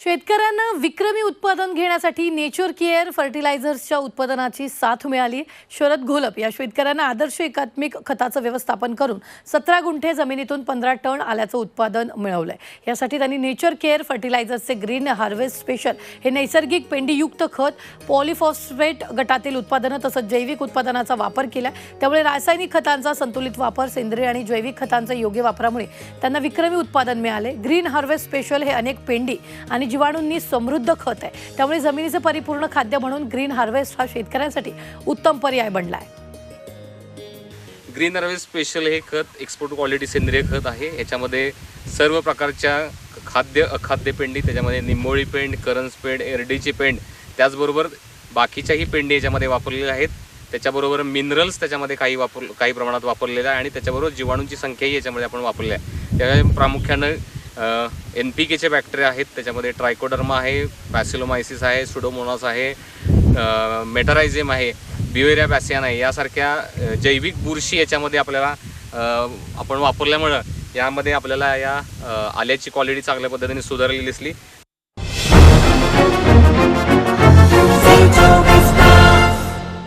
शेतकऱ्यांना विक्रमी उत्पादन घेण्यासाठी नेचर केअर फर्टिलायझर्सच्या उत्पादनाची साथ मिळाली. शरद घोलप या शेतकऱ्यांना आदर्श एकात्मिक खताचं व्यवस्थापन करून सतरा गुंठे जमिनीतून पंधरा टन आल्याचं उत्पादन मिळवलं आहे यासाठी त्यांनी नेचर केअर फर्टिलायझर्सचे ग्रीन हार्वेस्ट स्पेशल हे नैसर्गिक पेंडीयुक्त खत पॉलिफॉस्फेट गटातील उत्पादनं तसंच जैविक उत्पादनाचा वापर केला त्यामुळे रासायनिक खतांचा संतुलित वापर सेंद्रिय आणि जैविक खतांचा योग्य वापरामुळे त्यांना विक्रमी उत्पादन मिळाले ग्रीन हार्वेस्ट स्पेशल हे अनेक पेंडी आणि जीवाणूंनी समृद्ध खत आहे. त्यामुळे जमिनीचं परिपूर्ण खाद्य म्हणून ग्रीन हार्वेस्ट हा शेतकऱ्यांसाठी उत्तम पर्याय बनला आहे ग्रीन हार्वेस्ट स्पेशल हे खत एक्सपोर्ट क्वालिटी सेंद्रिय खत आहे. याच्यामध्ये सर्व प्रकारच्या खाद्य अखाद्य पेंडी त्याच्यामध्ये निंबोळी पेंड करंज पेंड एरडीची पेंड त्याचबरोबर बाकीच्याही पेंडी याच्यामध्ये वापरलेल्या आहेत. त्याच्याबरोबर मिनरल्स त्याच्यामध्ये काही वापर काही प्रमाणात वापरलेलं आहे आणि त्याच्याबरोबर जीवाणूंची संख्याही याच्यामध्ये आपण वापरली आहे. त्या प्रामुख्यानं एन पी केचे बॅक्टेरिया आहेत त्याच्यामध्ये ट्रायकोडर्मा आहे पॅसिलोमायसिस आहे सुडोमोनास आहे मेटरायझेम आहे बिवेरिया बॅसियान आहे यासारख्या जैविक बुरशी याच्यामध्ये आपल्याला आपण वापरल्यामुळं यामध्ये आपल्याला या आल्याची क्वालिटी चांगल्या पद्धतीने सुधारलेली दिसली.